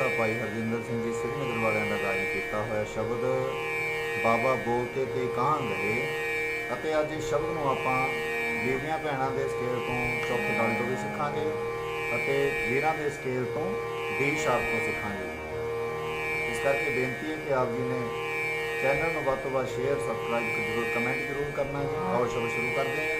ਭਾਈ ਭਾਈ ਹਰਜਿੰਦਰ ਸਿੰਘ ਜੀ ਸ੍ਰੀਨਗਰ ਵਾਲਿਆਂ ਦਾ ਗਾਇਨ ਕੀਤਾ ਹੋਇਆ ਸ਼ਬਦ ਬਾਬਾ ਬੋਲਤੇ ਤੇ ਕਾਂ ਗਏ ਅਤੇ ਅੱਜ ਇਸ ਸ਼ਬਦ ਨੂੰ ਆਪਾਂ ਬੀਬੀਆਂ ਭੈਣਾਂ ਦੇ ਸਕੇਲ ਤੋਂ ਚੌਥੀ ਤਾਲੀ ਤੋਂ ਵੀ ਸਿੱਖਾਂਗੇ ਅਤੇ ਵੀਰਾਂ ਦੇ ਸਕੇਲ ਤੋਂ ਡੀ ਸ਼ਾਰਪ ਤੋਂ ਸਿੱਖਾਂਗੇ। ਇਸ ਕਰਕੇ ਬੇਨਤੀ ਹੈ ਕਿ ਆਪ ਜੀ ਨੇ ਚੈਨਲ ਨੂੰ ਵੱਧ ਤੋਂ ਵੱਧ ਸ਼ੇਅਰ ਸਬਸਕ੍ਰਾਈਬ ਜ਼ਰੂਰ ਕਮੈਂਟ ਜ਼ਰੂਰ ਕਰਨਾ ਜੀ। ਔਰ ਸ਼ਬਦ ਸ਼ੁਰੂ ਕਰਦੇ ਹਾਂ।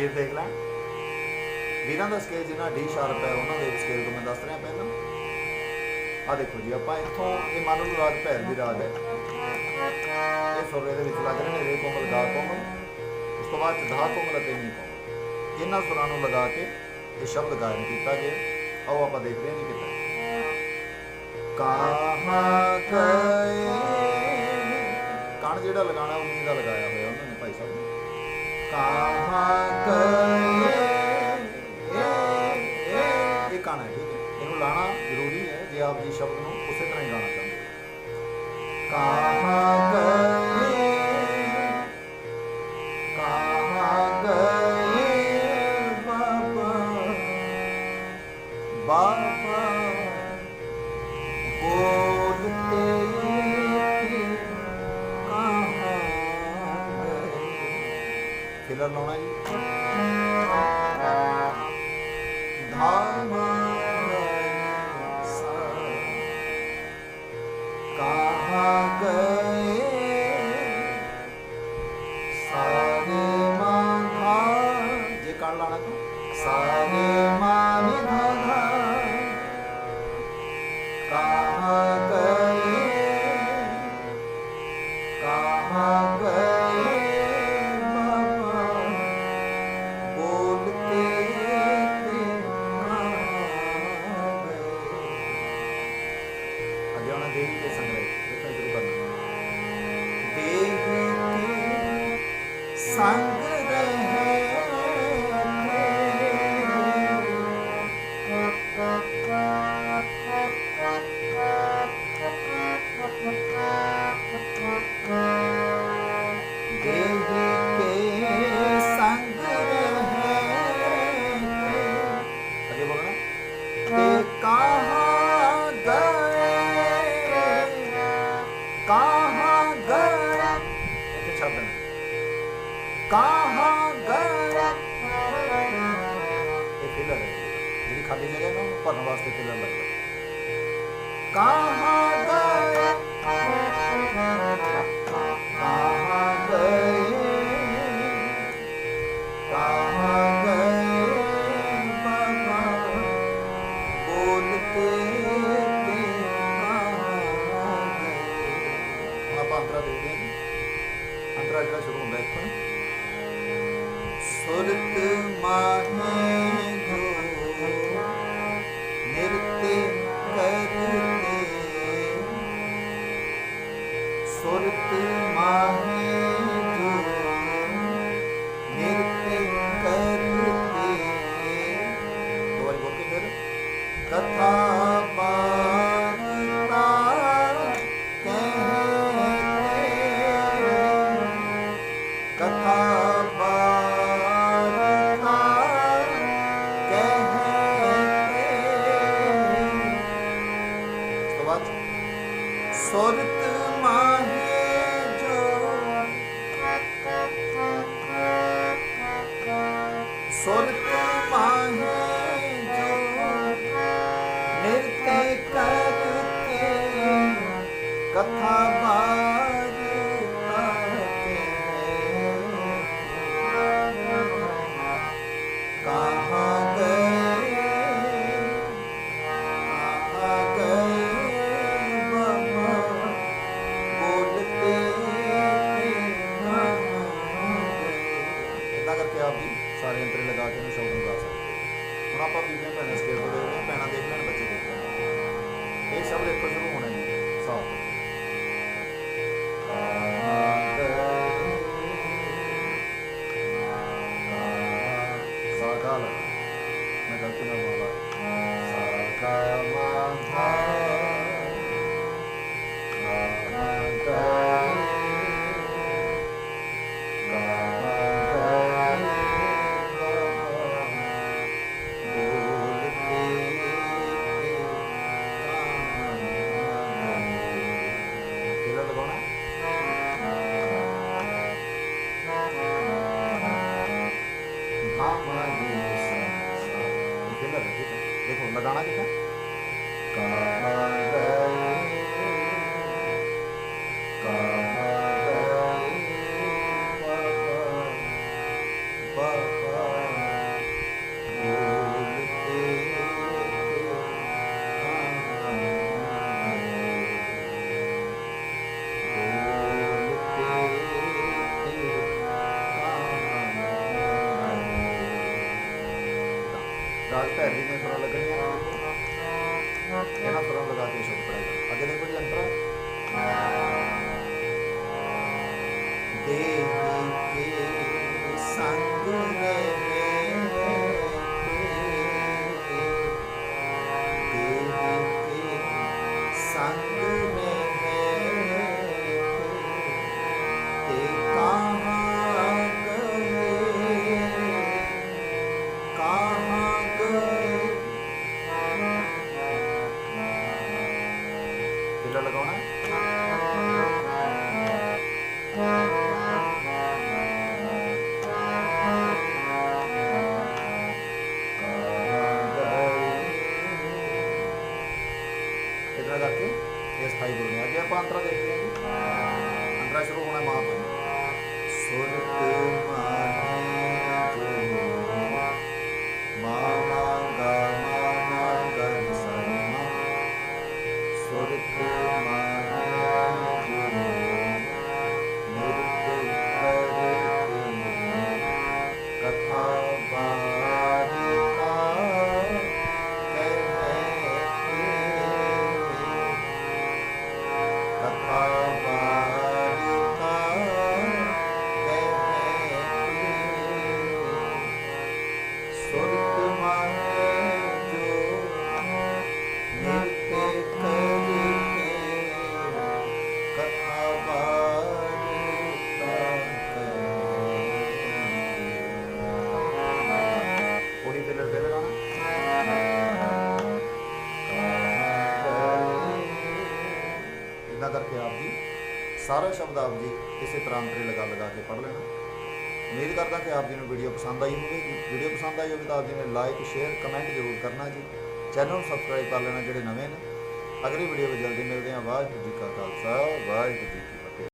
ਪਹਿਲਾਂ ਦੇਖ ਲੈ। ਵੀਰਾਂ ਦਾ ਸਕੇਲ ਜਿਹੜਾ ਡੀ ਸ਼ਾਰਪ ਹੈ, ਉਹਨਾਂ ਦੇ ਸਕੇਲ ਤੋਂ ਮੈਂ ਦੱਸ ਰਿਹਾ ਪਹਿਲਾਂ। ਆ ਦੇਖੋ ਜੀ, ਆਪਾਂ ਇੱਥੋਂ ਇਹ ਮੰਨ ਲਓ ਰਾਗ ਭੈਰ ਦੀ ਰਾਗ ਹੈ। ਇਹ ਸੁਰ ਇਹਦੇ ਵਿੱਚ ਲੱਗ ਰਹੇ ਨੇ, ਰੇ ਕੋਮਲ, ਗਾ ਕੋਮਲ। ਉਸ ਤੋਂ ਬਾਅਦ 'ਚ ਧਾ ਕੋਮਲ ਅਤੇ ਨੀ ਕੋਮਲ। ਇਹਨਾਂ ਸੁਰਾਂ ਨੂੰ ਲਗਾ ਕੇ ਇਹ ਸ਼ਬਦ ਗਾਇਨ ਕੀਤਾ ਗਿਆ। ਆਓ ਆਪਾਂ ਦੇਖਦੇ ਹਾਂ ਜੀ ਕਿੱਦਾਂ ਕਹਾਂ ਗਏ ਕਣ ਜਿਹੜਾ ਲਗਾਣਾ ਉਹ ਨੀ ਦਾ ਲਗਾਇਆ ਹੋਇਆ ਉਹਨਾਂ ਕਹਾਂ ਗਏ ਇਹ ਕਣ ਠੀਕ ਹੈ। ਇਹਨੂੰ ਲਾਣਾ ਜ਼ਰੂਰੀ ਹੈ, ਜੇ ਆਪ ਜੀ ਸ਼ਬਦ ਨੂੰ ਉਸੇ ਤਰ੍ਹਾਂ ਹੀ ਗਾਣਾ ਚਾਹੁੰਦੇ ਹੋ। ਕਹਾਂ ਫਿਲਰ ਲਾਉਣਾ ਜੀ। ਧਾਮ ਸਾ ਗਏ ਸਾਰੇ ਮਾਂ ਜੇ ਕਣ ਲਾਣਾ ਤੂੰ? ਸਾਰੇ ਮਾਂ ਖਾਲੀ ਜਗ੍ਹਾ ਨਾ ਉਹਨੂੰ ਭਰਨ ਵਾਸਤੇ ਫਿਲਰ ਲੱਗਦਾ? ਕਹਾਂ ਗਏ ਕਹਾਂ ਗਏ ਕਹਾਂ ਗਏ ਬਾਬਾ ਬੋਲਤੇ ਤੇ ਕਹਾਂ ਗਏ ਆਪਾਂ ਅੰਤਰਾ ਦੇਖਦੇ ਹਾਂ ਅੰਤਰਾ ਜਿਹੜਾ ਸ਼ੁਰੂ ਹੁੰਦਾ ਇੱਥੋਂ ਸੁਰਤ ਮਾਹੇ ਕਥਾ ਬਾਰਤਾ ਕਹਾਂ ਗਏ ਕਹਾਂ ਗਏ ਬਾਬਾ ਬੋਲਤੇ ਇਦਾਂ ਕਰਕੇ ਆਪ ਵੀ ਸਾਰੇ ਅੰਤਰੇ ਲਗਾ ਕੇ ਉਹਨੂੰ ਸ਼ਬਦ ਨੂੰ ਗਾ ਸਕਦੇ ਹੁਣ ਆਪਾਂ ਬੀਬੀਆਂ ਭੈਣਾਂ ਸਕੇਲ ਤੋਂ ਦੇਖਦੇ ਹਾਂ, ਭੈਣਾਂ ਦੇਖ ਲੈਣ ਬੱਚੇ ਦੇਖ ਲੈਣ। ਇਹ ਸ਼ਬਦ ਇੱਥੋਂ ਸ਼ੁਰੂ ਹੋਣੇ ਨੇ ਸਾਫ਼ Yeah. Madonna, que é? ਇਹਨਾਂ ਸੁਰਾਂ ਲਗਾ ਕੇ ਸ਼ਬਦ ਪੜਾਏਗਾ ਅੱਗੇ ਦੇਖੋ ਜੀ ਅੰਤਰਾ। ਦੇਹੀ ਕੇ ਸੰਗ ਇਤਨਾ ਕਰਕੇ ਇਹ ਸਥਾਈ ਬੋਲਣੇ ਅੱਗੇ ਆਪਾਂ ਅੰਤਰਾ ਦੇਖਦੇ ਹਾਂ ਜੀ। ਅੰਤਰਾ ਸ਼ੁਰੂ ਹੋਣਾ ਮਾਂ ਸੁਰਤ ਮਾਹੀ ਇਦਾਂ ਕਰਕੇ ਆਪ ਜੀ ਸਾਰਾ ਸ਼ਬਦ ਆਪ ਜੀ ਕਿਸੇ ਤਰ੍ਹਾਂ ਅੰਤਰੇ ਲਗਾ ਲਗਾ ਕੇ ਪੜ੍ਹ ਲੈਣਾ। ਉਮੀਦ ਕਰਦਾ ਕਿ ਆਪ ਜੀ ਨੂੰ ਵੀਡੀਓ ਪਸੰਦ ਆਈ ਹੋਵੇਗੀ। ਵੀਡੀਓ ਪਸੰਦ ਆਈ ਹੋਵੇ ਤਾਂ ਆਪ ਜੀ ਨੇ ਲਾਈਕ ਸ਼ੇਅਰ ਕਮੈਂਟ ਜ਼ਰੂਰ ਕਰਨਾ ਜੀ। ਚੈਨਲ ਨੂੰ ਸਬਸਕ੍ਰਾਈਬ ਕਰ ਲੈਣਾ ਜਿਹੜੇ ਨਵੇਂ ਨੇ। ਅਗਲੀ ਵੀਡੀਓ ਵਿੱਚ ਜਲਦੀ ਮਿਲਦੇ ਹਾਂ। ਵਾਹਿਗੁਰੂ ਜੀ ਕਾ ਖਾਲਸਾ, ਵਾਹਿਗੁਰੂ ਜੀ